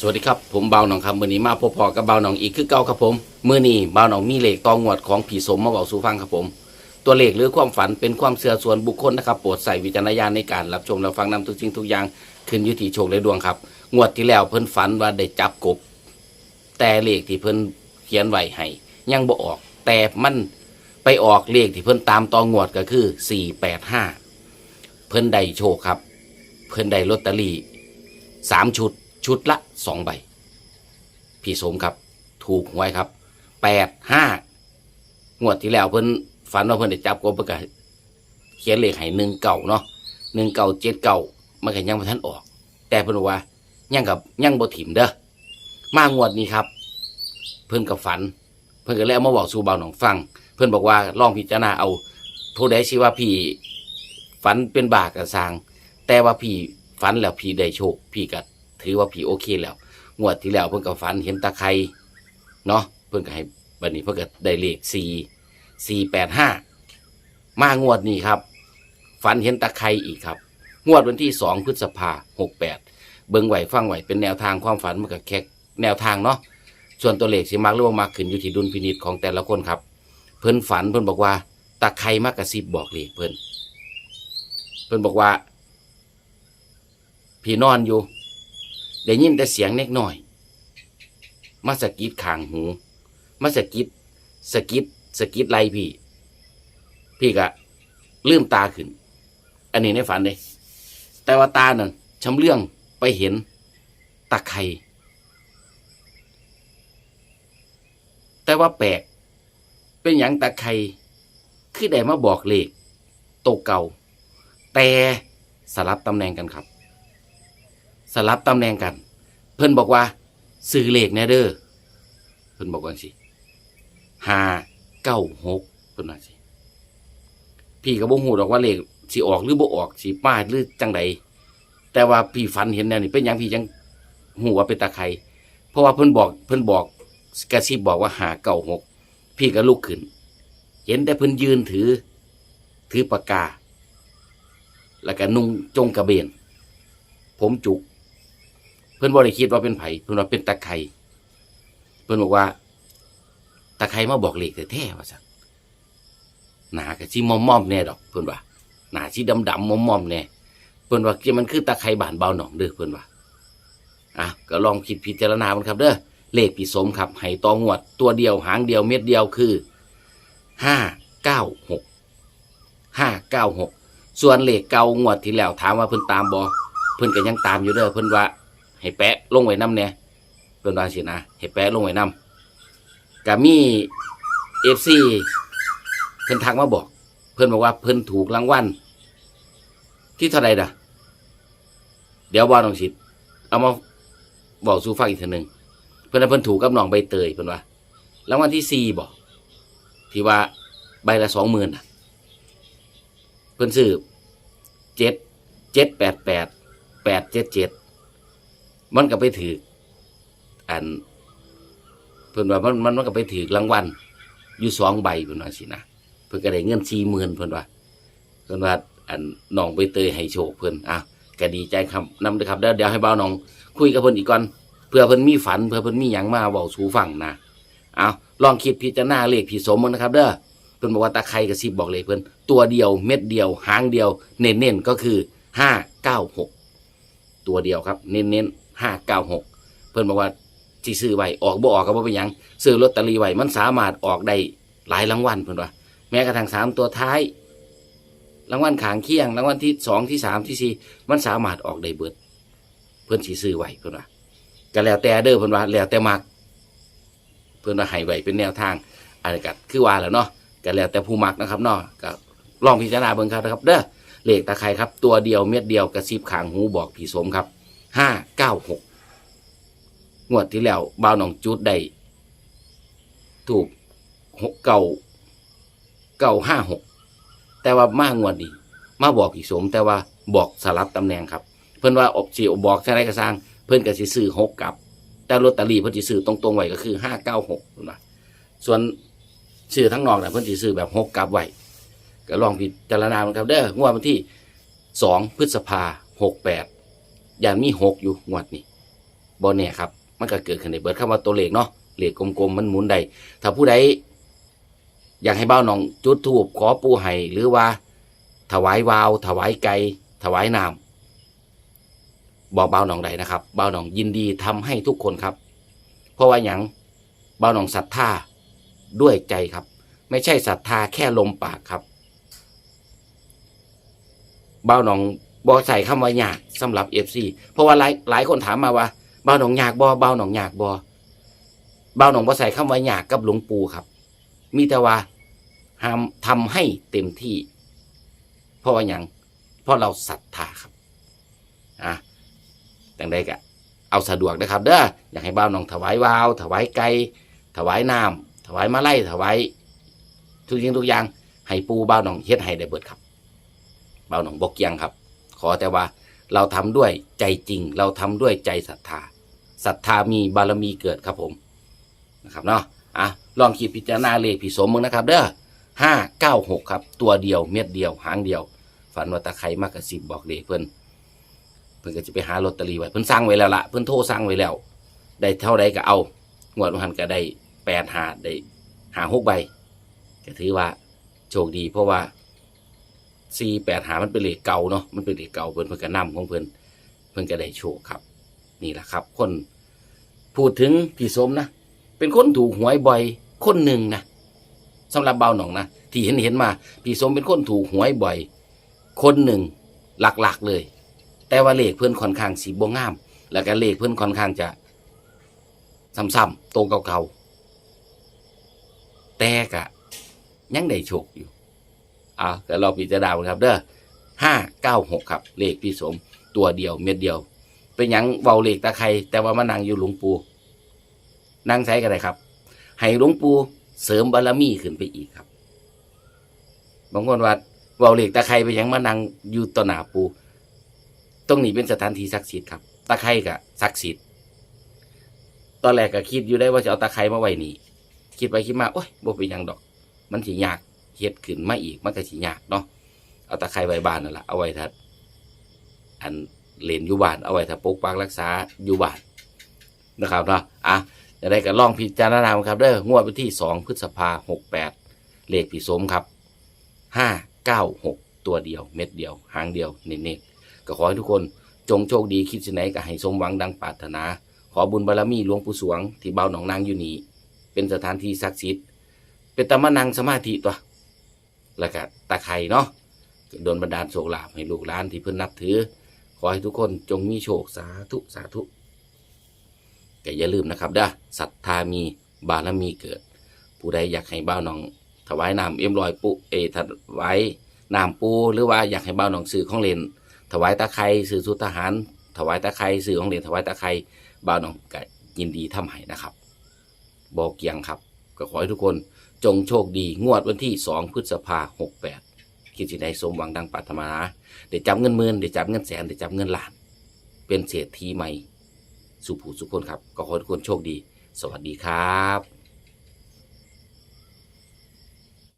สวัสดีครับ ผมเบาหนองครับมือนี้มาพบพอกับเบาหนองอีกคือเก่าครับผมมือนี้เบาหนองมีเลขตองวดของผีสมมาบอกสู่ฟังครับผม ตัวเลขหรือความฝันเป็นความเชื่อส่วนบุคคลนะครับโปรดใส่วิจารณญาณในการรับชมและฟังนำทุกสิ่งทุกอย่างขึ้นยุติโชคและดวงครับงวดที่แล้วเพิ่นฝันว่าได้จับกบ แต่เลขที่เพิ่นเขียนไว้ให้ยังบ่ออก แต่มันไปออกเลขที่เพิ่นตามตองวดก็คือ 485 เพิ่นได้โชคครับ เพิ่นได้ลอตเตอรี่สามชุด ชุดละสองใบ พี่สมครับ ถูกหวยครับแปดห้างวดที่แล้วเพิ่นฝันว่าเพิ่นได้จับกบเพิ่นก็เขียนเลขให้หนึ่งเก่าเนาะหนึ่งเก่าเจ็ดเก่ามันก็ยังบ่ทันออก แต่เพิ่นบอกว่ายังกับยังบ่ถิ่มเด้อมางวดนี้ครับ เพิ่นกับฝัน เพิ่นก็เลยเอามาบอกสู่เบาหนองฟัง เพิ่นบอกว่าลองพิจารณาเอาผู้ใดชื่อว่าพี่ฝันเป็นบากกับสาง แต่ว่าพี่ฝันแล้วพี่ได้โชคพี่ก็ ถือว่าพี่โอเคแล้วงวดที่แล้วเพิ่นก็ฝันเห็นตะไคร่เนาะเพิ่นก็ให้บัดนี้เพิ่นก็ได้เลขสี่สี่แปดห้ามางวดนี้ครับ ฝันเห็นตะไคร่อีกครับ งวดวันที่สองพฤษภาหกแปดเบิ่งไหวฟังไหวเป็นแนวทางความฝันมันก็แค่แนวทางเนาะส่วนตัวเลขสิมักหรือว่ามักขึ้นอยู่ที่ดุลพินิจของแต่ละคนครับ เพิ่นฝันเพิ่นบอกว่าตะไคร่มากกระซิบบอกเลขเพิ่นเพิ่นบอกว่าพี่นอนอยู่ ได้ยินแต่เสียงเล็กน้อย มาสะกิดขางหู มาสะกิดสะกิดสะกิดไหลพี่ พี่ก็ลืมตาขึ้น อันนี้ในฝันเลยแต่ว่าตานั่นชำเรื่องไปเห็นตะไคร่แต่ว่าแปลก เป็นอย่างตะไคร่คือได้มาบอกเลขโตวเก่า แต่สลับตำแหน่งกันครับ สลับตำแหน่งกัน เพิ่นบอกว่าซื้อเลขแน่เด้อเพิ่นบอกว่าสิห้าเก้าหกเพิ่นว่าสิพี่ก็บ่ฮู้ดอกว่าเลขสิออกหรือบ่ออกสิมาหรือจังใดแต่ว่าพี่ฝันเห็นแนวนี้เป็นหยังพี่จังฮู้ว่าเป็นตาไครเพราะว่าเพิ่นบอกเพิ่นบอกกระซิบบอกว่าหาเก้าหกพี่ก็ลุกขึ้น เห็นแต่เพิ่นยืนถือ ถือปากกา แล้วก็นุ่งจงกระเบน ผมจุก เพื่อนบริคิดว่าเป็นไผ่เพื่อนว่าเป็นตะไคร่เพื่อนบอกว่า ตะไคร่มาบอกเลขแท้ๆว่าสักหนากะชิมอมมอมแน่ดอก เพื่อนว่าหนาชิดำดำมอมมอมแน่เพื่อนว่าที่มันคือตะไคร่บานเบาหนองเด้อเพื่อนว่าอะก็ลองคิดพิจารณามันครับ เด้อเลขปีสมครับให้ตองวด ตัวเดียวหางเดียวเม็ดเดียวคือห้าเก้าหกห้าเก้าหกส่วนเลขเก่างวดที่แล้วถามว่าเพิ่นตามบอเพิ่นก็ยังตามอยู่เด้อเพิ่นว่า ให้แปะลงไว้น้ำเนี่ยเพิ่นว่าสินะให้แปะลงไว้น้ำกามีเอฟซีเพิ่นทักมาบอก เพิ่นบอกว่าเพิ่นถูกรางวัลที่เท่าใดด่ะเดี๋ยวบอลองสิเอามาบอกสู่ฟังอีกทีหนึ่งเพิ่นเพิ่นถูกกับน้องใบเตยเพิ่อนว่ารางวัลที่สี่บอกที่ว่าใบละสองหมื่นนะเพิ่นซื้อเจ็ดเจ็ดแปดแปดแปดเจ็ดเจ็ด มันก็ไปถืออันเพิ่นว่ามันมันมันก็ไปถือรางวัลอยู่สองใบเพิ่นว่าสินะเพิ่นก็ได้เงินสี่หมื่นเพิ่นว่าเพิ่นว่าอันน้องใบเตยให้โชคเพิ่นอะก็ดีใจครับนำเด้อครับเดี๋ยวเดี๋ยวให้เบาน้อง คุยกับเพิ่นอีกก่อนเพื่อเพิ่นมีฝันเพื่อเพิ่นมีหยังมาเว้าสู่ฟังนะเอาลองคิดพิจารณาเลขพี่สมมันนะครับ เด้อเพิ่นบอกว่าตาไครกระซิบบอกเลขเพิ่นตัวเดียวเม็ดเดียว หางเดียว เน้นๆก็คือห้าเก้าหกตัวเดียวครับ เน้นๆ ห้าเก้าหกเพิ่นบอกว่าที่ซื้อไว้ออกบ่ออกก็บ่เป็นหยังซื้อลอตเตอรี่ไว้มันสามารถออกได้หลายรางวัลเพิ่นว่า แม้กระทั่งสามตัวท้าย รางวัลขางเคียงรางวัลที่สองที่สามที่สี่มันสามารถออกได้เบิด เพิ่นสิซื้อไว้เพิ่นว่าก็แล้วแต่เด้อเพิ่นว่าแล้วแต่มักเพิ่นว่าให้ไว้เป็นแนวทางอะไรก็คือว่าแหล้วเนาะก็แล้วแต่ผู้มักนะครับเนาะก็ลองพิจารณาเบิ่งครับนะครับ เด้อเลขตะไคร่ครับ ตัวเดียวเม็ดเดียวกระซิบขางหูบอกผีสมครับ ห้าเก้าหกงวดที่แล้วบ่าวหนองจุดได้ถูกหกเก่าเก่าห้าหกแต่ว่ามางวดนี้มาบอกผีกสม แต่ว่าบอกสลับตำแหน่งครับ เพิ่นว่าอบสีบอกใช่ไรก็สร้าง เพิ่นก็สิซื้อหกกับ แต่ลอตเตอรี่เพิ่นสิซื้อตรงๆไว้ก็คือห้าเก้าหกนะส่วนซื้อทั้งนอกเนี่ยเพิ่นสิซื้อแบบหกกับไว้ก็ลองพิจารณานครับเด้องวดวันที่สองพฤษภาหกแปด อย่างมีหกอยู่งวดนี้บ่เนี่ยครับ มันก็เกิดขึ้นในเบิร์ดคำว่าตัวเลขเนาะเลขกลมๆมันหมุนได้ถ้าผู้ใดอยากให้เบ้าหนองจุดธูปขอปูให้หรือว่า ถวายวาว ถวายไก่ถวายน้ำบอกเบ้าหนองใดนะครับ เบ้าหนองยินดีทำให้ทุกคนครับ เพราะว่าอย่างเบ้าหนองศรัทธาด้วยใจครับ ไม่ใช่ศรัทธาแค่ลมปากครับ เบ้าหนอง บอใส่คำว่ายากสำหรับเอฟซีเพราะว่าหลายหลายคนถามมาว่าเบาหนองยากบอเบาหนองยากบอเบาหนองบอใส่คำว่ายากกับหลวงปู่ครับ มีแต่ว่าห้ามทำให้เต็มที่ เพราะว่าอย่างเพราะเราศรัทธาครับอะแต่งใดกะเอาสะดวกนะครับ เด้ออยากให้เบ้าหนองถวายวาว ถวายไก่ถวายน้ำถวายมาไล่ถวายทุกสิ่งทุกอย่างให้ปูเบ้าหนองเฮ็ดให้ได้เบิดครับเบาหนองบกเกียงครับ ขอแต่ว่าเราทำด้วยใจจริง เราทำด้วยใจศรัทธาศรัทธามีบารมีเกิดครับผมนะครับเนาะอะลองคิดพิจารณาเลขผีสมมึงนะครับ เด้อห้าเก้าหกครับ ตัวเดียวเม็ดเดียวหางเดียว ฝันว่าตะไคร้มากกระสิบบอกเลขเพื่อนเพื่อนก็จะไปหาลอตเตอรี่ไว้เพื่อนสั่งไว้แล้วละเพื่อนโทรสั่งไว้แล้ว ได้เท่าใดก็เอางวดวันก็ได้แปดหาได้หาหกใบก็ถือว่าโชคดีเพราะว่า สี่แปดหามันเป็นเหลขเก่าเนาะมันเป็นเหลขเก่าเพิ่นเพิ่นก็นำของเพิ่นเพิ่นก็ได้โชคครับ นี่แหละครับ คนพูดถึงพี่สมนะ เป็นคนถูกหวยบ่อยคนหนึ่งนะสำหรับเบาหนองนะที่เห็นเห็นมาพี่สมเป็นคนถูกหวยบ่อย คนหนึ่งหลักๆเลย แต่ว่าเลขเพื่อนค่อนข้างสีบ่งาม แล้วก็เลขเพื่อนค่อนข้างจะซ้ำๆโตเก่าๆแต่กะยังได้โชคอยู่ อ่าแต่เราพิจารณาครับเด้อห้าเก้าหกครับ เลขพี่สมตัวเดียวเม็ดเดียว เป็นหยังเบาเลขตะไครแต่ว่ามานั่งอยู่หลวงปู่นั่งใช้กันเลยครับ ให้หลวงปู่เสริมบารมีขึ้นไปอีกครับบางคนว่าเบาเลขตะไคร้เป็นหยังมานั่งอยู่ต่อหน้าปูตรงนี้เป็นสถานที่ศักดิ์สิทธิ์ครับ ตะไครกับศักดิ์สิทธิ์ ตอนแรกก็คิดอยู่ได้ว่าจะเอาตะไครมาไว้นี่ คิดไปคิดมา โอ้ยบ่เป็นหยังดอก มันสิยาก เฮ็ดขึ้นมาอีกมันก็สิยากเนาะเอาตะไคร้ไว้บ้านนั่นแหละเอาไว้ทัดอันเลนอยู่บ้านเอาไว้ถ้าปกปักรักษาอยู่บ้านนะครับเนาะอะจะได้ก็ลองพิจารณาครับเด้องวดวันที่สองพฤษภาหกแปดเลขผีสมครับห้าเก้าหกตัวเดียว เม็ดเดียว หางเดียวเน้นๆก็ขอให้ทุกคนจงโชคดีคิดสิไหนก็ให้สมหวังดังปรารถนา ขอบุญบารมีหลวงปู่สวง ที่เบาหนองนางอยู่นี่เป็นสถานที่ศักดิ์สิทธิ์เป็นตะมนังสมาธิตัว แล้วก็ตะไคร่เนาะโดนบันดาลโชคลาภให้ลูกหลานที่เพิ่นนับถือ ขอให้ทุกคนจงมีโชคสาธุสาธุแต่อย่าลืมนะครับเด้อศรัทธามีบารมีเกิด ผู้ใดอยากให้บ้าวหนอง ถวายน้ำเอ็มลอยปุเอถวายน้ำปูหรือว่าอยากให้บ้าวหนองสื่อของเลนถวายตะไคร่สื่อสุทหาร ถวายตะไคร่สื่อของเลนถวายตะไคร่บ้าวหนองก็ยินดีทำให้นะครับ บอกเกียงครับ ก็ขอให้ทุกคน จงโชคดี งวดวันที่สองพฤษภาหกแปดคิดสิได้สมหวังดังปรารถนาเดี๋ยวจับเงินหมื่นเดี๋ยวจับเงินแสนเดี๋ยวจับเงินล้าน เป็นเศรษฐีใหม่ สุภูสุคนครับ ก็ขอให้ทุกคนโชคดี สวัสดีครับ